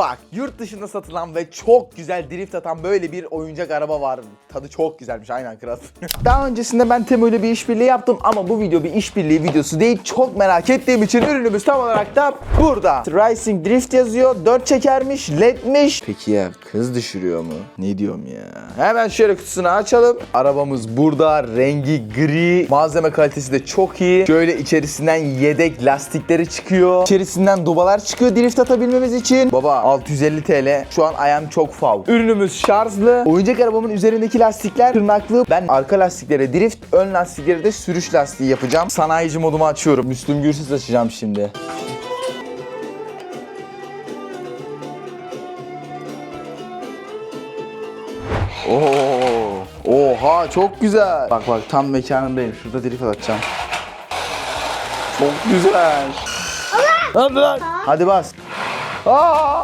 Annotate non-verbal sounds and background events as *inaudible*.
Bak yurt dışında satılan ve çok güzel drift atan böyle bir oyuncak araba var. Tadı çok güzelmiş aynen kral. *laughs* Daha öncesinde ben Temu ile bir işbirliği yaptım ama bu video bir işbirliği videosu değil. Çok merak ettiğim için ürünümüz tam olarak da burada. Racing Drift yazıyor. 4 çekermiş, ledmiş. Peki ya kız düşürüyor mu? Ne diyorum ya? Hemen şöyle kutusunu açalım. Arabamız burada. Rengi gri. Malzeme kalitesi de çok iyi. Şöyle içerisinden yedek lastikleri çıkıyor. İçerisinden dubalar çıkıyor drift atabilmemiz için. Baba 650 TL. Şu an ayağım çok fav. Ürünümüz şarjlı. Oyuncak arabamın üzerindeki lastikler tırnaklı. Ben arka lastiklere drift, ön lastiklere de sürüş lastiği yapacağım. Sanayici modumu açıyorum. Müslüm Gürses açacağım şimdi. Oo. Oha çok güzel. Bak bak tam mekanındayım. Şurada drift atacağım. Çok güzel. Hadi lan. Hadi bas. Aa!